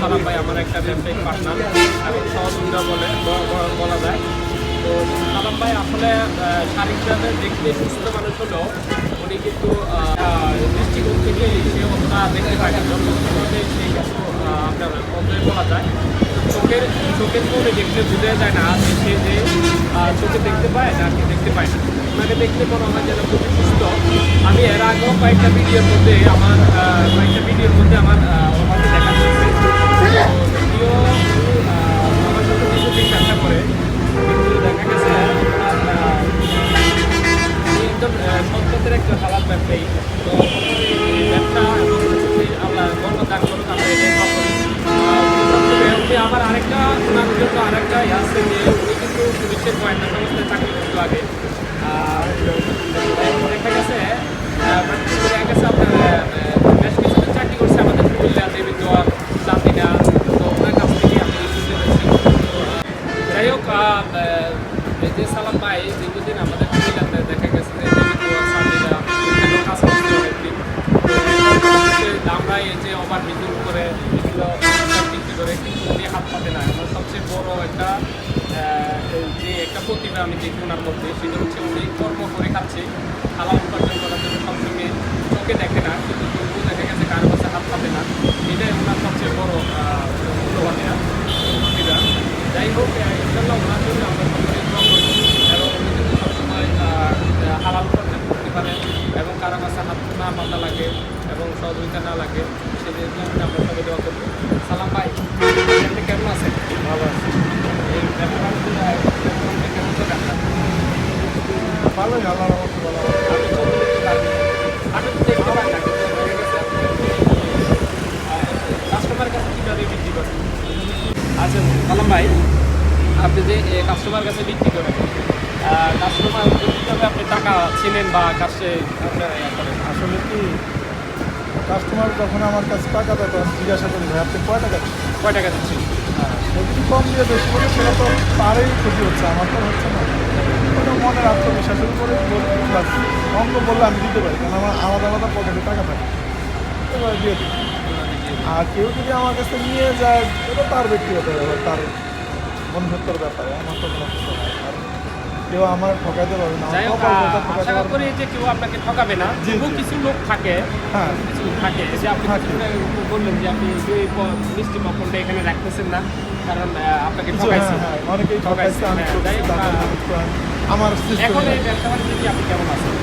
সালাম ভাই, আমার একটা ব্যবসায়িক পার্টনার এবং সহযোগিতা বলে বলা যায় তো, সালাম ভাই, আসলে শারীরিকভাবে দেখতে সুস্থ মানুষ হলেও উনি কিন্তু দৃষ্টিকোণ থেকে সে অতটা দেখতে পায় না। সেই আপনার বন্ধই বলা যায়, চোখের চোখের মনে দেখলে বোঝা যায় না সে যে চোখে দেখতে পায় না কি দেখতে পায় না। ওনাকে দেখতে মনে হয় যেন খুবই সুস্থ। আমি এর আগেও কয়েকটা ভিডিওর মধ্যে আমার কয়েকটা ভিডিওর মধ্যে আমার আবার আরেকটা ওনার জন্য আরেকটা আছে যে উনি কিন্তু পুলিশের গোয়েন্দা সংস্থায় দেখা গেছে দেখা গেছে আপনার বেশ চাকরি করছে আমাদের কুমিল্লা শুনতে পেরেছি যাই হোক যে সালাম ভাই দীর্ঘদিন আমাদের দেখা গেছে যে দেবীদ্বার চান্দিনা এখানেও কাজ করছে অনেকদিন তো এখন হচ্ছে আমরা এই যে এগুলো বিক্রি করে কিন্তু হাত পাতে না। আমার সবচেয়ে বড় একটা যে একটা প্রতিভা আমি হচ্ছে উনি করে সবসময় না, কিন্তু দেখা গেছে কারও কাছে হাত পাতে না। ওনার সবচেয়ে প্রতিভা। যাই হোক জন্য এবং উনি উপার্জন করতে এবং কারও কাছে হাত না লাগে এবং সহযোগিতা না লাগে সেদিন আমরা সবাই দোয়া করব। সালাম ভাই আপনি কেমন আছেন? ভালো আছে। এই কেমন চলে আপনার ভালোই আল্লাহ ভালো দেখতে না কাস্টমার কাছে কীভাবে বিক্রি করেন? আচ্ছা সালাম ভাই। আপনি যে কাস্টমার কাছে বিক্রি করেন কাস্টমার কীভাবে আপনি টাকা চিনেন বা কাছে আপনার আসলে কি কাস্টমার যখন আমার কাছে টাকা দেয় তখন জিজ্ঞাসা করি ভাই আপনি কয় টাকা দিচ্ছেন? কয় টাকা দিচ্ছেন? হ্যাঁ যদি কম দিয়ে বেশি বলে সেটা তো তারই ক্ষতি হচ্ছে আমার তো হচ্ছে না। ওটা মনের আত্মবিশ্বাসের উপরে অঙ্ক বললে আমি দিতে পারি কারণ আমার আলাদা আলাদা পকেটে টাকা থাকে। এবার দিয়ে দিই। আর কেউ যদি আমার কাছে নিয়ে যায় এটা তার ব্যক্তিগত ব্যাপার তার বন্ধুত্বর ব্যাপারে আমার তো কোনো কেউ আমার ঠকাইতে পারবে না যাই হোক আশা করি যে কেউ আপনাকে ঠকাবে না তবু কিছু লোক থাকে হ্যাঁ। কিছু থাকে যে আপনি। বললেন যে আপনি দুই মিষ্টি পপনটা এখানে রাখতেছেন না কারণ আপনাকে ঠকাইছে। হ্যাঁ হ্যাঁ অনেকেই ঠকাইছে, আমি হ্যাঁ, মধ্যে আমার এখন এই ব্যবসা বাণিজ্য আপনি কেমন আছেন?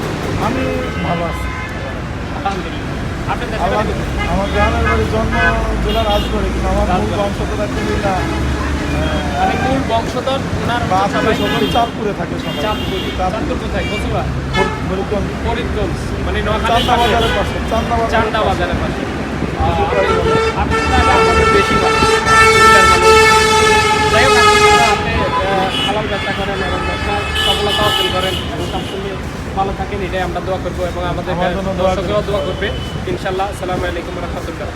আমি ভালো আছি। আলহামদুলিল্লাহ। আমার কোথায়? গ্রামের বাড়ি জন্ম জেলা রাজবাড়ি কিন্তু আমার মূল রাজবাড়ী। বংশধরা কুমিল্লা মানে মূল বংশধর ওনার বা হচ্ছে সবাই সবাই চাঁদপুরে থাকে সবাই। চাঁদপুর। চাঁদপুর। চাঁদপুর কোথায়? কচুয়া? ফরিদগঞ্জ। ফরিদগঞ্জ। মানে নোয়াখালীর চান্দা পাশে। বাজারের পাশে চান্দা বাজারের চান্দা পাশে। বাজারের পাশে। আহ, আপনি- আপনি তাহলে আমাদের বেশি মানুষ কুমিল্লার মানুষ। যাই হোক আপনি যারা আপনি আহ, হালাল ব্যবসা করেন এবং ব্যবসার সফলতা অর্জন করেন এবং সবসময় ভালো থাকেন এটাই আমরা দোয়া করব এবং আমাদের দোয়া দোয়া করবে ইনশাল্লাহ আসসালামু আলাইকুম রহমতুল্লাহ।